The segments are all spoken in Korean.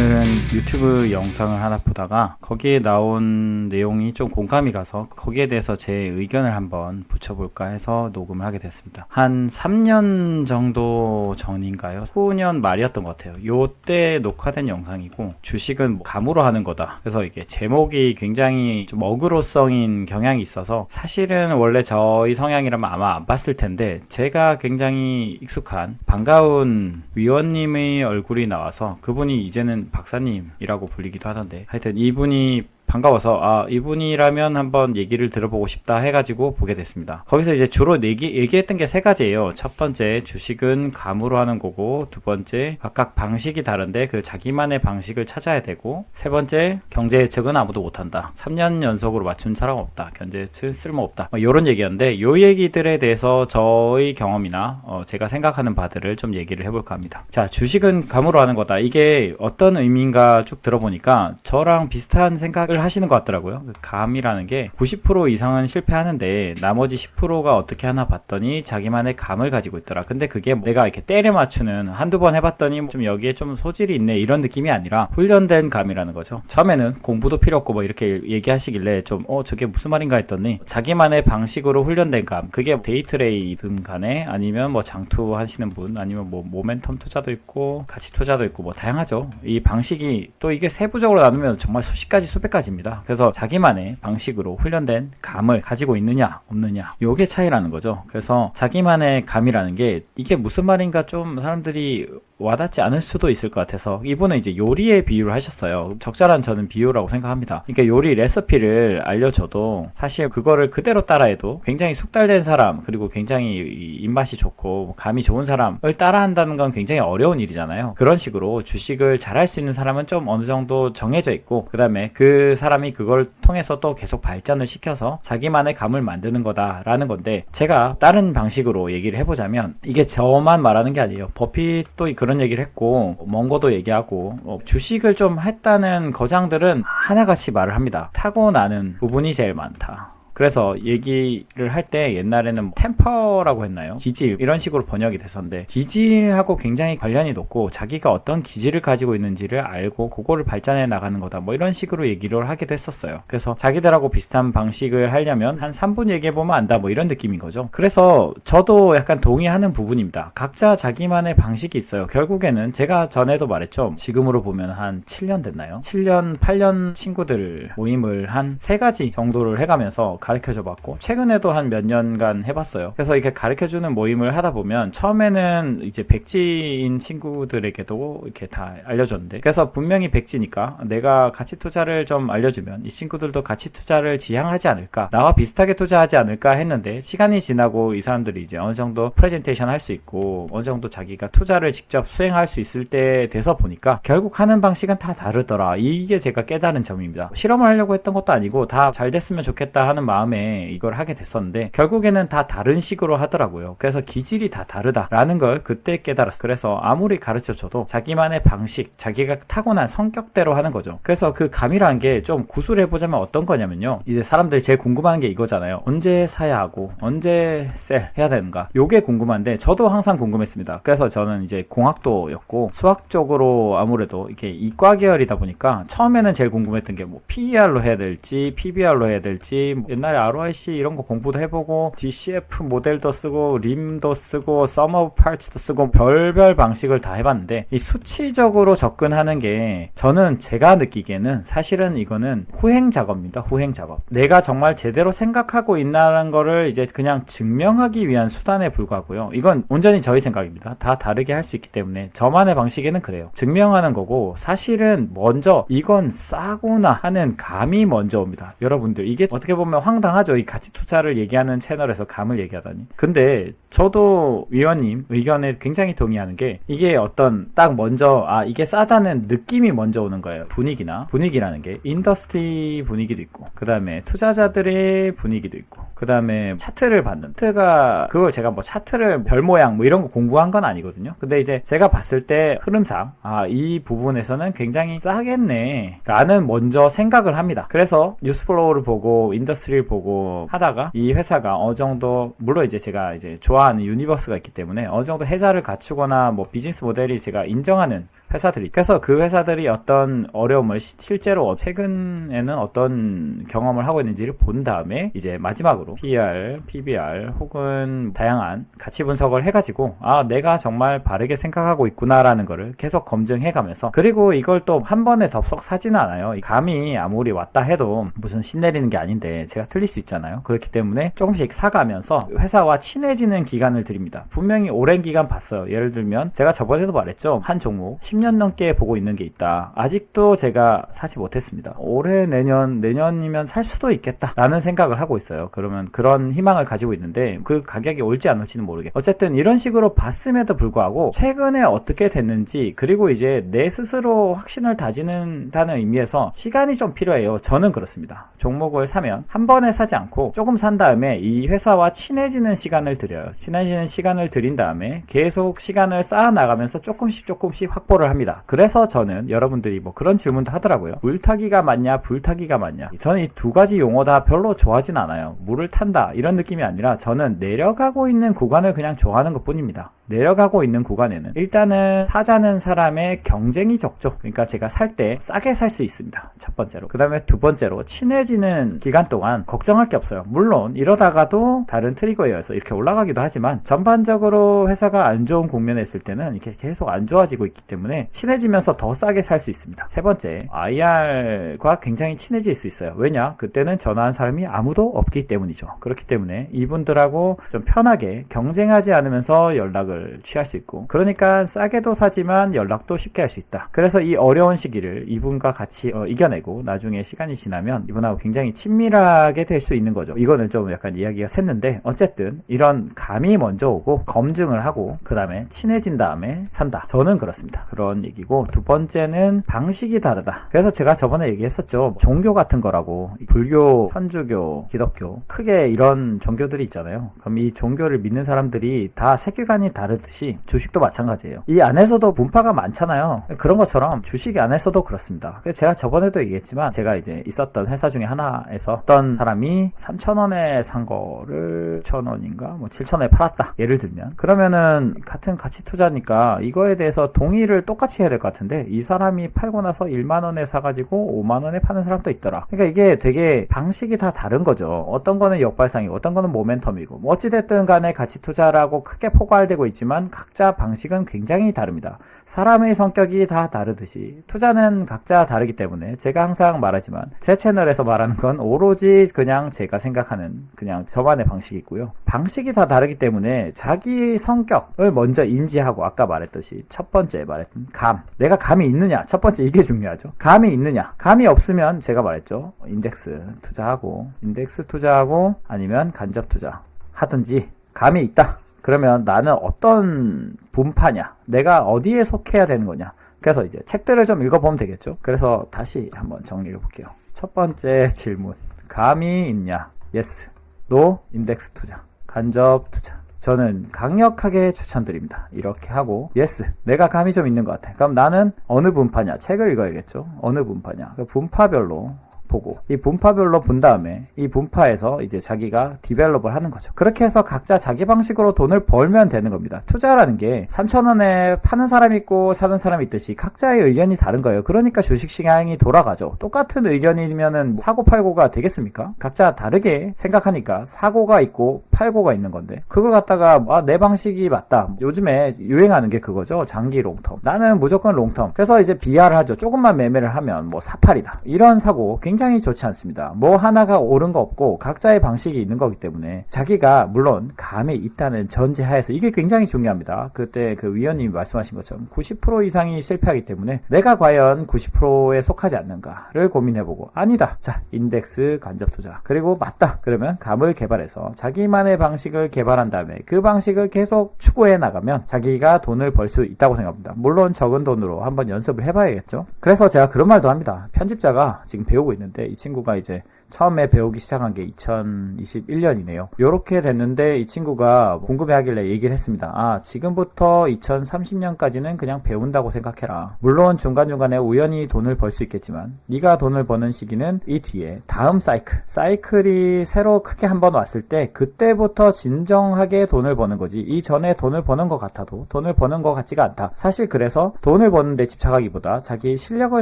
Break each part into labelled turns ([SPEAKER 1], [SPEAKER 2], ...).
[SPEAKER 1] 오늘은 유튜브 영상을 하나 보다가 거기에 나온 내용이 좀 공감이 가서 거기에 대해서 제 의견을 한번 붙여볼까 해서 녹음을 하게 됐습니다. 한 3년 정도 전인가요? 후년 말이었던 것 같아요. 요때 녹화된 영상이고 주식은 뭐 감으로 하는 거다. 그래서 이게 제목이 굉장히 좀 어그로성인 경향이 있어서 사실은 원래 저희 성향이라면 아마 안 봤을 텐데 제가 굉장히 익숙한 반가운 위원님의 얼굴이 나와서 그분이 이제는 박사님이라고 불리기도 하던데. 하여튼 이분이 반가워서 아 이분이라면 한번 얘기를 들어보고 싶다 해가지고 보게 됐습니다. 거기서 이제 주로 얘기, 얘기했던 게 세 가지예요. 첫 번째 주식은 감으로 하는 거고 두 번째 각각 방식이 다른데 그 자기만의 방식을 찾아야 되고 세 번째 경제 예측은 아무도 못한다. 3년 연속으로 맞춘 사람 없다. 경제 예측 쓸모없다. 뭐 이런 얘기였는데 요 얘기들에 대해서 저의 경험이나 어, 제가 생각하는 바들을 좀 얘기를 해볼까 합니다. 자 주식은 감으로 하는 거다. 이게 어떤 의미인가 쭉 들어보니까 저랑 비슷한 생각을 하시는 것 같더라고요. 그 감이라는 게 90% 이상은 실패하는데 나머지 10%가 어떻게 하나 봤더니 자기만의 감을 가지고 있더라. 근데 그게 내가 이렇게 때려 맞추는 한두 번 해봤더니 좀 여기에 좀 소질이 있네 이런 느낌이 아니라 훈련된 감이라는 거죠. 처음에는 공부도 필요 없고 뭐 이렇게 얘기하시길래 좀 어 저게 무슨 말인가 했더니 자기만의 방식으로 훈련된 감 그게 데이트레이든 간에 아니면 뭐 장투 하시는 분 아니면 뭐 모멘텀 투자도 있고 가치 투자도 있고 뭐 다양하죠. 이 방식이 또 이게 세부적으로 나누면 정말 수십 가지 수백 가지 입니다. 그래서 자기만의 방식으로 훈련된 감을 가지고 있느냐 없느냐 요게 차이라는 거죠. 그래서 자기만의 감이라는 게 이게 무슨 말인가 좀 사람들이 와닿지 않을 수도 있을 것 같아서 이분은 이제 요리에 비유를 하셨어요. 적절한 저는 비유라고 생각합니다. 그러니까 요리 레시피를 알려줘도 사실 그거를 그대로 따라해도 굉장히 숙달된 사람 그리고 굉장히 입맛이 좋고 감이 좋은 사람을 따라한다는 건 굉장히 어려운 일이잖아요. 그런 식으로 주식을 잘할 수 있는 사람은 좀 어느 정도 정해져 있고 그 다음에 그 사람이 그걸 통해서 또 계속 발전을 시켜서 자기만의 감을 만드는 거다라는 건데 제가 다른 방식으로 얘기를 해보자면 이게 저만 말하는 게 아니에요. 버핏도 그런 그런 얘기를 했고 멍거도 얘기하고 어, 주식을 좀 했다는 거장들은 하나같이 말을 합니다. 타고나는 부분이 제일 많다. 그래서 얘기를 할 때 옛날에는 뭐 템퍼라고 했나요? 기질 이런 식으로 번역이 됐었는데 기질하고 굉장히 관련이 높고 자기가 어떤 기질을 가지고 있는지를 알고 그거를 발전해 나가는 거다 뭐 이런 식으로 얘기를 하기도 했었어요. 그래서 자기들하고 비슷한 방식을 하려면 한 3분 얘기해 보면 안다 뭐 이런 느낌인 거죠. 그래서 저도 약간 동의하는 부분입니다. 각자 자기만의 방식이 있어요. 결국에는 제가 전에도 말했죠. 지금으로 보면 한 7년 됐나요? 7년, 8년 친구들 모임을 한 세 가지 정도를 해가면서 가르쳐 줘 봤고 최근에도 한 몇 년간 해봤어요. 그래서 이렇게 가르쳐 주는 모임을 하다 보면 처음에는 이제 백지인 친구들에게도 이렇게 다 알려줬는데 그래서 분명히 백지니까 내가 가치 투자를 좀 알려주면 이 친구들도 가치 투자를 지향하지 않을까 나와 비슷하게 투자하지 않을까 했는데 시간이 지나고 이 사람들이 이제 어느 정도 프레젠테이션 할 수 있고 어느 정도 자기가 투자를 직접 수행할 수 있을 때 돼서 보니까 결국 하는 방식은 다 다르더라 이게 제가 깨달은 점입니다 실험을 하려고 했던 것도 아니고 다 잘 됐으면 좋겠다 하는 마음에 이걸 하게 됐었는데 결국에는 다 다른 식으로 하더라고요. 그래서 기질이 다 다르다라는 걸 그때 깨달았어요. 그래서 아무리 가르쳐 줘도 자기만의 방식 자기가 타고난 성격대로 하는 거죠. 그래서 그 감이라는 게좀 구술해 보자면 어떤 거냐면요. 이제 사람들이 제일 궁금한 게 이거잖아요. 언제 사야 하고 언제 셀 해야 되는가. 요게 궁금한데 저도 항상 궁금했습니다. 그래서 저는 이제 공학도였고 수학 적으로 아무래도 이렇게 이과 계열이다 보니까 처음에는 제일 궁금했던 게 뭐 PER로 해야 될지 PBR로 해야 될지 뭐 옛날에 ROIC 이런 거 공부도 해보고 DCF 모델도 쓰고 림도 쓰고 썸 오브 파츠도 쓰고 별별 방식을 다 해봤는데 이 수치적으로 접근하는 게 저는 제가 느끼기에는 사실은 이거는 후행 작업입니다. 후행 작업. 내가 정말 제대로 생각하고 있나라는 거를 이제 그냥 증명하기 위한 수단에 불과하고요. 이건 온전히 저희 생각입니다. 다 다르게 할 수 있기 때문에 저만의 방식에는 그래요. 증명하는 거고 사실은 먼저 이건 싸구나 하는 감이 먼저 옵니다. 여러분들 이게 어떻게 보면 황당하죠. 이 가치 투자를 얘기하는 채널에서 감을 얘기하다니. 근데 저도 위원님 의견에 굉장히 동의하는 게 이게 어떤 딱 먼저 아 이게 싸다는 느낌이 먼저 오는 거예요. 분위기나 분위기라는 게 인더스트리 분위기도 있고 그 다음에 투자자들의 분위기도 있고 그 다음에 차트를 받는 차트가 그걸 제가 뭐 차트를 별 모양 뭐 이런 거 공부한 건 아니거든요. 근데 이제 제가 봤을 때 흐름상 아 이 부분에서는 굉장히 싸겠네 라는 먼저 생각을 합니다. 그래서 뉴스플로우를 보고 인더스트리 를 보고 하다가 이 회사가 어느 정도 물론 이제 제가 이제 좋아하는 유니버스가 있기 때문에 어느 정도 해자를 갖추거나 뭐 비즈니스 모델이 제가 인정하는 회사들이 그래서 그 회사들이 어떤 어려움을 시- 실제로 최근에는 어떤 경험을 하고 있는지를 본 다음에 이제 마지막으로 PER, PBR 혹은 다양한 가치 분석을 해가지고 아 내가 정말 바르게 생각하고 있구나라는 거를 계속 검증해가면서 그리고 이걸 또 한 번에 덥석 사지는 않아요. 이 감이 아무리 왔다 해도 무슨 신내리는 게 아닌데 제가 틀릴 수 있잖아요. 그렇기 때문에 조금씩 사가면서 회사와 친해지는 기간을 드립니다. 분명히 오랜 기간 봤어요. 예를 들면 제가 저번에도 말했죠. 한 종목 10년 넘게 보고 있는 게 있다. 아직도 제가 사지 못했습니다. 올해 내년 내년이면 살 수도 있겠다라는 생각을 하고 있어요. 그러면 그런 희망을 가지고 있는데 그 가격이 올지 안 올지는 모르겠. 어쨌든 이런 식으로 봤음에도 불구하고 최근에 어떻게 됐는지 그리고 이제 내 스스로 확신을 다지는다는 의미에서 시간이 좀 필요해요. 저는 그렇습니다. 종목을 사면 한번 에 사지 않고 조금 산 다음에 이 회사와 친해지는 시간을 드려요. 친해지는 시간을 드린 다음에 계속 시간을 쌓아 나가면서 조금씩 조금씩 확보를 합니다. 그래서 저는 여러분들이 뭐 그런 질문도 하더라고요. 물타기가 맞냐, 불타기가 맞냐. 저는 이 두 가지 용어 다 별로 좋아하진 않아요. 물을 탄다 이런 느낌이 아니라 저는 내려가고 있는 구간을 그냥 좋아하는 것 뿐입니다. 내려가고 있는 구간에는 일단은 사자는 사람의 경쟁이 적죠. 그러니까 제가 살 때 싸게 살 수 있습니다. 첫 번째로. 그 다음에 두 번째로 친해지는 기간 동안 걱정할 게 없어요. 물론 이러다가도 다른 트리거에 의해서 이렇게 올라가기도 하지만 전반적으로 회사가 안 좋은 국면에 있을 때는 이렇게 계속 안 좋아지고 있기 때문에 친해지면서 더 싸게 살 수 있습니다. 세 번째, IR과 굉장히 친해질 수 있어요. 왜냐? 그때는 전화한 사람이 아무도 없기 때문이죠. 그렇기 때문에 이분들하고 좀 편하게 경쟁하지 않으면서 연락을 취할 수 있고 그러니까 싸게도 사지만 연락도 쉽게 할 수 있다. 그래서 이 어려운 시기를 이분과 같이 어, 이겨내고 나중에 시간이 지나면 이분하고 굉장히 친밀하게 될 수 있는 거죠. 이거는 좀 약간 이야기가 샜는데 어쨌든 이런 감이 먼저 오고 검증을 하고 그 다음에 친해진 다음에 산다. 저는 그렇습니다. 그런 얘기고 두 번째는 방식이 다르다. 그래서 제가 저번에 얘기했었죠. 종교 같은 거라고 불교, 천주교, 기독교 크게 이런 종교들이 있잖아요. 그럼 이 종교를 믿는 사람들이 다 세계관이 다 르듯이 주식도 마찬가지예요. 이 안에서도 분파가 많잖아요. 그런 것처럼 주식 안에서도 그렇습니다. 제가 저번에도 얘기했지만 제가 이제 있었던 회사 중에 하나에서 어떤 사람이 3,000원에 산 거를 1,000원인가 뭐 7,000원에 팔았다. 예를 들면 그러면은 같은 가치 투자니까 이거에 대해서 동의를 똑같이 해야 될 것 같은데 이 사람이 팔고 나서 1만 원에 사가지고 5만 원에 파는 사람도 있더라. 그러니까 이게 되게 방식이 다 다른 거죠. 어떤 거는 역발상이고 어떤 거는 모멘텀이고 뭐 어찌됐든 간에 가치 투자라고 크게 포괄되고 있지 만 각자 방식은 굉장히 다릅니다. 사람의 성격이 다 다르듯이 투자는 각자 다르기 때문에 제가 항상 말하지만 제 채널에서 말하는 건 오로지 그냥 제가 생각하는 그냥 저만의 방식이 있고요. 방식이 다 다르기 때문에 자기 성격을 먼저 인지하고 아까 말했듯이 첫 번째 말했던 감. 내가 감이 있느냐? 첫 번째 이게 중요하죠. 감이 있느냐? 감이 없으면 제가 말했죠. 인덱스 투자하고 인덱스 투자하고 아니면 간접 투자 하든지 감이 있다. 그러면 나는 어떤 분파냐? 내가 어디에 속해야 되는 거냐? 그래서 이제 책들을 좀 읽어보면 되겠죠. 그래서 다시 한번 정리해 볼게요. 첫 번째 질문. 감이 있냐? yes. no. 인덱스 투자. 간접 투자. 저는 강력하게 추천드립니다. 이렇게 하고 yes. 내가 감이 좀 있는 것 같아. 그럼 나는 어느 분파냐? 책을 읽어야겠죠. 어느 분파냐? 그 분파별로 보고 이 분파별로 본 다음에 이 분파에서 이제 자기가 디벨롭을 하는 거죠. 그렇게 해서 각자 자기 방식으로 돈을 벌면 되는 겁니다. 투자라는 게 3,000원에 파는 사람 있고 사는 사람 있듯이 각자의 의견이 다른 거예요. 그러니까 주식 시장이 돌아가죠. 똑같은 의견이면은 사고 팔고가 되겠습니까? 각자 다르게 생각하니까 사고가 있고 팔고가 있는 건데 그걸 갖다가 아, 내 방식이 맞다. 요즘에 유행하는 게 그거죠. 장기 롱텀. 나는 무조건 롱텀. 그래서 이제 비하를 하죠. 조금만 매매를 하면 뭐 사팔이다. 이런 사고 굉장히 좋지 않습니다. 뭐 하나가 옳은 거 없고 각자의 방식이 있는 거기 때문에 자기가 물론 감이 있다는 전제하에서 이게 굉장히 중요합니다. 그때 그 위원님이 말씀하신 것처럼 90% 이상이 실패하기 때문에 내가 과연 90%에 속하지 않는가를 고민해보고 아니다. 자 인덱스 간접 투자 그리고 맞다. 그러면 감을 개발해서 자기만의 방식을 개발한 다음에 그 방식을 계속 추구해 나가면 자기가 돈을 벌 수 있다고 생각합니다. 물론 적은 돈으로 한번 연습을 해봐야겠죠. 그래서 제가 그런 말도 합니다. 편집자가 지금 배우고 있는데 이 친구가 이제 처음에 배우기 시작한 게 2021년이네요. 요렇게 됐는데 이 친구가 궁금해 하길래 얘기를 했습니다. 아, 지금부터 2030년까지는 그냥 배운다고 생각해라. 물론 중간중간에 우연히 돈을 벌 수 있겠지만 네가 돈을 버는 시기는 이 뒤에 다음 사이클. 사이클이 새로 크게 한번 왔을 때 그때부터 진정하게 돈을 버는 거지. 이 전에 돈을 버는 것 같아도 돈을 버는 것 같지가 않다. 사실 그래서 돈을 버는데 집착하기보다 자기 실력을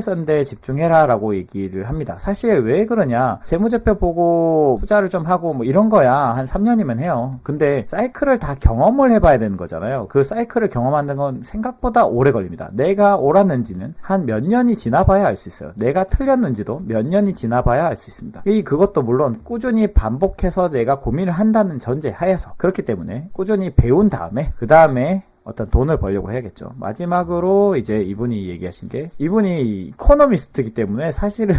[SPEAKER 1] 썼는데 집중해라 라고 얘기를 합니다. 사실 왜 그러냐. 재무제표 보고 투자를 좀 하고 뭐 이런 거야. 한 3년이면 해요. 근데 사이클을 다 경험을 해봐야 되는 거잖아요. 그 사이클을 경험하는 건 생각보다 오래 걸립니다. 내가 옳았는지는 한 몇 년이 지나봐야 알 수 있어요. 내가 틀렸는지도 몇 년이 지나봐야 알 수 있습니다. 이 그것도 물론 꾸준히 반복해서 내가 고민을 한다는 전제 하에서 그렇기 때문에 꾸준히 배운 다음에 그 다음에 어떤 돈을 벌려고 해야겠죠. 마지막으로 이제 이분이 얘기하신 게 이분이 이코노미스트이기 때문에 사실은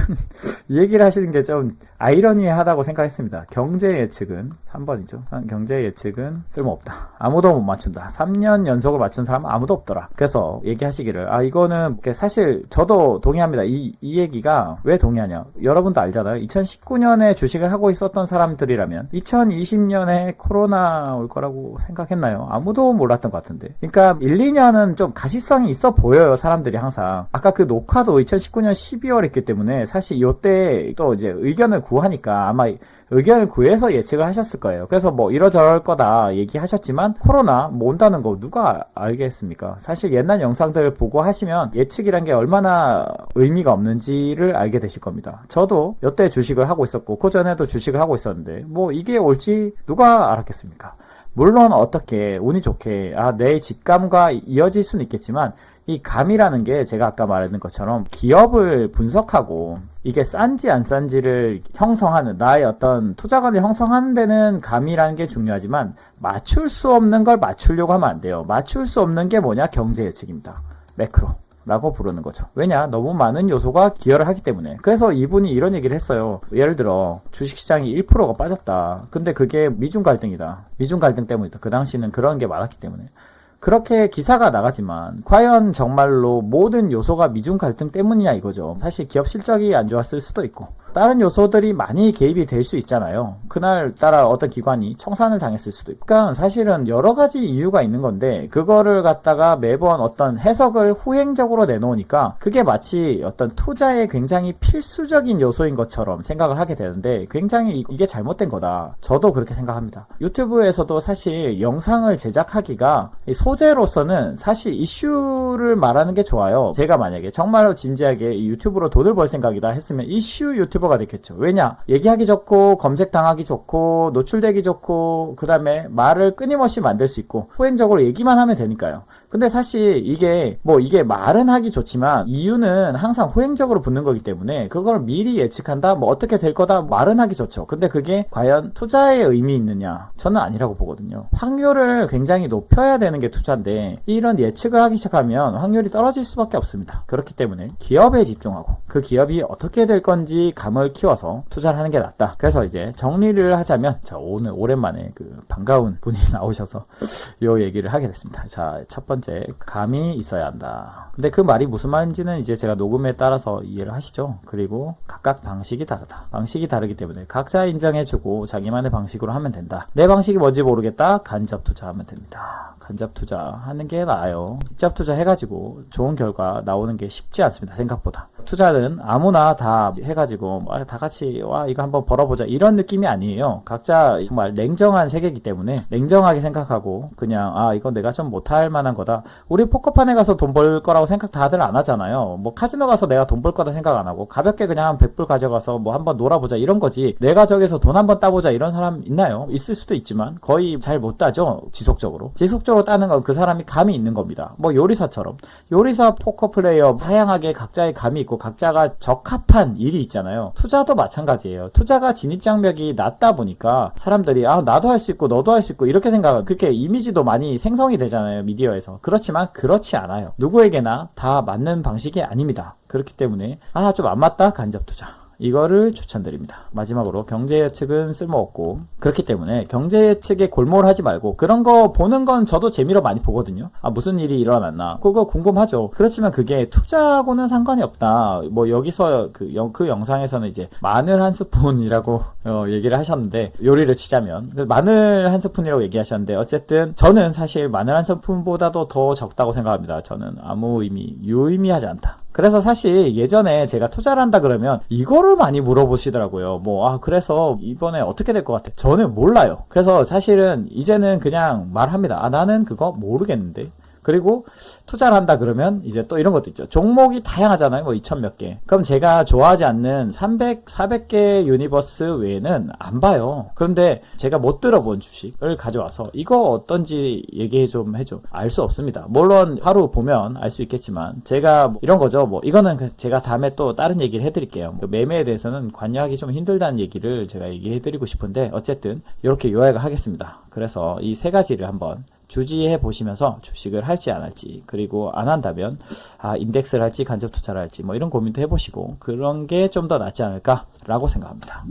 [SPEAKER 1] 이 얘기를 하시는 게 좀 아이러니하다고 생각했습니다. 경제 예측은 3번이죠. 경제 예측은 쓸모없다. 아무도 못 맞춘다. 3년 연속을 맞춘 사람은 아무도 없더라. 그래서 얘기하시기를 아 이거는 사실 저도 동의합니다. 이, 이 얘기가 왜 동의하냐? 여러분도 알잖아요. 2019년에 주식을 하고 있었던 사람들이라면 2020년에 코로나 올 거라고 생각했나요? 아무도 몰랐던 것 같은데. 그러니까 1, 2년은 좀 가시성이 있어 보여요, 사람들이 항상. 아까 그 녹화도 2019년 12월 했기 때문에 사실 이때 또 이제 의견을 구하니까 아마 의견을 구해서 예측을 하셨을 거예요. 그래서 뭐 이러저럴 거다 얘기하셨지만 코로나 뭐 온다는 거 누가 알겠습니까? 사실 옛날 영상들을 보고 하시면 예측이란 게 얼마나 의미가 없는지를 알게 되실 겁니다. 저도 이때 주식을 하고 있었고 그 전에도 주식을 하고 있었는데 뭐 이게 올지 누가 알았겠습니까? 물론 어떻게 운이 좋게 아, 내 직감과 이어질 수는 있겠지만 이 감이라는 게 제가 아까 말했던 것처럼 기업을 분석하고 이게 싼지 안 싼지를 형성하는 나의 어떤 투자관을 형성하는 데는 감이라는 게 중요하지만 맞출 수 없는 걸 맞추려고 하면 안 돼요. 맞출 수 없는 게 뭐냐 경제 예측입니다. 매크로. 라고 부르는 거죠. 왜냐? 너무 많은 요소가 기여를 하기 때문에. 그래서 이분이 이런 얘기를 했어요. 예를 들어, 주식시장이 1%가 빠졌다. 근데 그게 미중 갈등이다. 미중 갈등 때문이다. 그 당시는 그런 게 많았기 때문에. 그렇게 기사가 나가지만 과연 정말로 모든 요소가 미중 갈등 때문이냐 이거죠. 사실 기업 실적이 안 좋았을 수도 있고 다른 요소들이 많이 개입이 될 수 있잖아요. 그날 따라 어떤 기관이 청산을 당했을 수도 있고. 그러니까 사실은 여러 가지 이유가 있는 건데 그거를 갖다가 매번 어떤 해석을 후행적으로 내놓으니까 그게 마치 어떤 투자에 굉장히 필수적인 요소인 것처럼 생각을 하게 되는데 굉장히 이게 잘못된 거다. 저도 그렇게 생각합니다. 유튜브에서도 사실 영상을 제작하기가 소재로서는 사실 이슈를 말하는 게 좋아요. 제가 만약에 정말로 진지하게 유튜브로 돈을 벌 생각이다 했으면 이슈 유튜 버가 됐겠죠. 왜냐? 얘기하기 좋고 검색당하기 좋고 노출되기 좋고 그 다음에 말을 끊임없이 만들 수 있고 후행적으로 얘기만 하면 되니까요. 근데 사실 이게 뭐 이게 말은 하기 좋지만 이유는 항상 후행적으로 붙는 거기 때문에 그걸 미리 예측한다 뭐 어떻게 될 거다 말은 하기 좋죠. 근데 그게 과연 투자에 의미 있느냐? 저는 아니라고 보거든요. 확률을 굉장히 높여야 되는 게 투자인데 이런 예측을 하기 시작하면 확률이 떨어질 수밖에 없습니다. 그렇기 때문에 기업에 집중하고 그 기업이 어떻게 될 건지 감을 키워서 투자를 하는 게 낫다. 그래서 이제 정리를 하자면 자 오늘 오랜만에 그 반가운 분이 나오셔서 요 얘기를 하게 됐습니다. 자 첫 번째 감이 있어야 한다. 근데 그 말이 무슨 말인지는 이제 제가 녹음에 따라서 이해를 하시죠. 그리고 각각 방식이 다르다. 방식이 다르기 때문에 각자 인정해주고 자기만의 방식으로 하면 된다. 내 방식이 뭔지 모르겠다. 간접 투자하면 됩니다. 간접 투자하는 게 나아요. 직접 투자 해가지고 좋은 결과 나오는 게 쉽지 않습니다. 생각보다. 투자는 아무나 다 해가지고 뭐다 같이 와 이거 한번 벌어보자 이런 느낌이 아니에요. 각자 정말 냉정한 세계이기 때문에 냉정하게 생각하고 그냥 아 이건 내가 좀 못할 만한 거다. 우리 포커판에 가서 돈 벌 거라고 생각 다들 안 하잖아요. 뭐 카지노 가서 내가 돈 벌 거다 생각 안 하고 가볍게 그냥 한 100불 가져가서 뭐 한번 놀아보자 이런 거지. 내가 저기서 돈 한번 따보자 이런 사람 있나요? 있을 수도 있지만 거의 잘 못 따죠. 지속적으로. 지속적으로 따는 건 그 사람이 감이 있는 겁니다. 뭐 요리사처럼 요리사 포커 플레이어 다양하게 각자의 감이 있고 각자가 적합한 일이 있잖아요. 투자도 마찬가지예요. 투자가 진입 장벽이 낮다 보니까 사람들이 아 나도 할 수 있고 너도 할 수 있고 이렇게 생각하고 그렇게 이미지도 많이 생성이 되잖아요. 미디어에서. 그렇지만 그렇지 않아요. 누구에게나 다 맞는 방식이 아닙니다. 그렇기 때문에 아 좀 안 맞다 간접 투자. 이거를 추천드립니다. 마지막으로 경제 예측은 쓸모없고 그렇기 때문에 경제 예측에 골몰하지 말고 그런 거 보는 건 저도 재미로 많이 보거든요. 아 무슨 일이 일어났나 그거 궁금하죠. 그렇지만 그게 투자하고는 상관이 없다. 뭐 여기서 그, 영, 그 영상에서는 이제 마늘 한 스푼이라고 어, 얘기를 하셨는데 요리를 치자면 그 마늘 한 스푼이라고 얘기하셨는데 어쨌든 저는 사실 마늘 한 스푼보다도 더 적다고 생각합니다. 저는 아무 의미 유의미하지 않다. 그래서 사실 예전에 제가 투자를 한다 그러면 이거를 많이 물어보시더라고요. 뭐, 아, 그래서 이번에 어떻게 될 것 같아? 저는 몰라요. 그래서 사실은 이제는 그냥 말합니다. 아, 나는 그거 모르겠는데. 그리고 투자를 한다 그러면 이제 또 이런 것도 있죠. 종목이 다양하잖아요. 뭐2000몇 개. 그럼 제가 좋아하지 않는 300, 400개 유니버스 외에는 안 봐요. 그런데 제가 못 들어본 주식을 가져와서 이거 어떤지 얘기 좀 해줘. 알 수 없습니다. 물론 하루 보면 알 수 있겠지만 제가 뭐 이런 거죠. 뭐 이거는 그 제가 다음에 또 다른 얘기를 해드릴게요. 그 매매에 대해서는 관여하기 좀 힘들다는 얘기를 제가 얘기해드리고 싶은데 어쨌든 이렇게 요약을 하겠습니다. 그래서 이 세 가지를 한번 주지해 보시면서 주식을 할지 안 할지 그리고 안 한다면 아 인덱스를 할지 간접 투자를 할지 뭐 이런 고민도 해보시고 그런 게 좀 더 낫지 않을까라고 생각합니다.